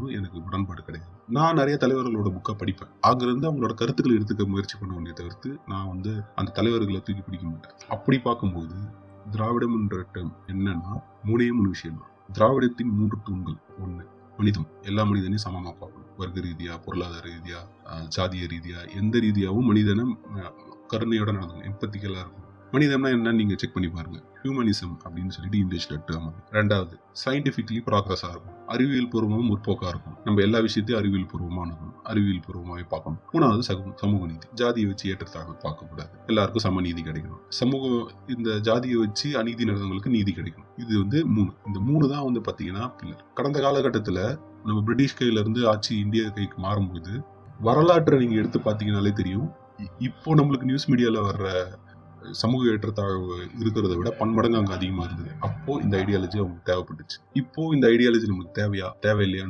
அப்படின்றதும் எனக்கு உடன்பாடு கிடையாது. நான் நிறைய தலைவர்களோட புக்கை படிப்பேன். அங்கிருந்து அவங்களோட கருத்துக்களை எடுத்துக்க முயற்சி பண்ணுவேனே தவிர்த்து நான் வந்து அந்த தலைவர்களை தூக்கி பிடிக்க மாட்டேன். அப்படி பார்க்கும்போது திராவிடம் என்ற term என்னன்னா மூணே மூணு விஷயம் தான் திராவிடத்தின் மூன்று தூண்கள். ஒன்று மனிதம். எல்லா மனிதனையும் சமமாக பார்க்கணும். வர்க்க ரீதியா பொருளாதார ரீதியா ஜாதிய ரீதியா எந்த ரீதியாகவும் மனிதனை கருணையோட நடக்கணும் எம்பத்திக்கலாக இருக்கும் மனிதம்னா என்ன நீங்க செக் பண்ணி பாருங்க. ஹியூமனிசம் அப்படின்னு சொல்லிட்டு இங்கிலீஷ்ல டேர்ம் ரெண்டாவது சயின்டிஃபிக்லி ப்ராக்ரஸா இருக்கும். அறிவியல் பூர்வமும் முற்போக்கா இருக்கும். நம்ம எல்லா விஷயத்தையும் அறிவியல் பூர்வமாக அணுகணும். அறிவியல் பூர்வமாகவே பார்க்கணும். மூணாவது சமூக சமூக நீதி. ஜாதியை வச்சு ஏற்றத்தாக பார்க்கக்கூடாது எல்லாருக்கும் சம நீதி கிடைக்கணும். சமூக இந்த ஜாதியை வச்சு அநீதி நடந்தவங்களுக்கு நீதி கிடைக்கும் இது வந்து மூணு. இந்த மூணு தான் வந்து பாத்தீங்கன்னா பில்லர் கடந்த காலகட்டத்தில் நம்ம பிரிட்டிஷ் கையில இருந்து ஆட்சி இந்திய கைக்கு மாறும்போது வரலாற்றை நீங்க எடுத்து பார்த்தீங்கனாலே தெரியும். இ- இப்போ நம்மளுக்கு நியூஸ் மீடியாவில் வர்ற சமூக ஏற்றத்தாழ்வு இருக்கிறத விட பன்மடங்கு அங்கே அதிகமாக இருந்தது. அப்போது இந்த ஐடியாலஜி அவங்களுக்கு தேவைப்பட்டுச்சு. இப்போது இந்த ஐடியாலஜி நமக்கு தேவையா தேவையில்லையா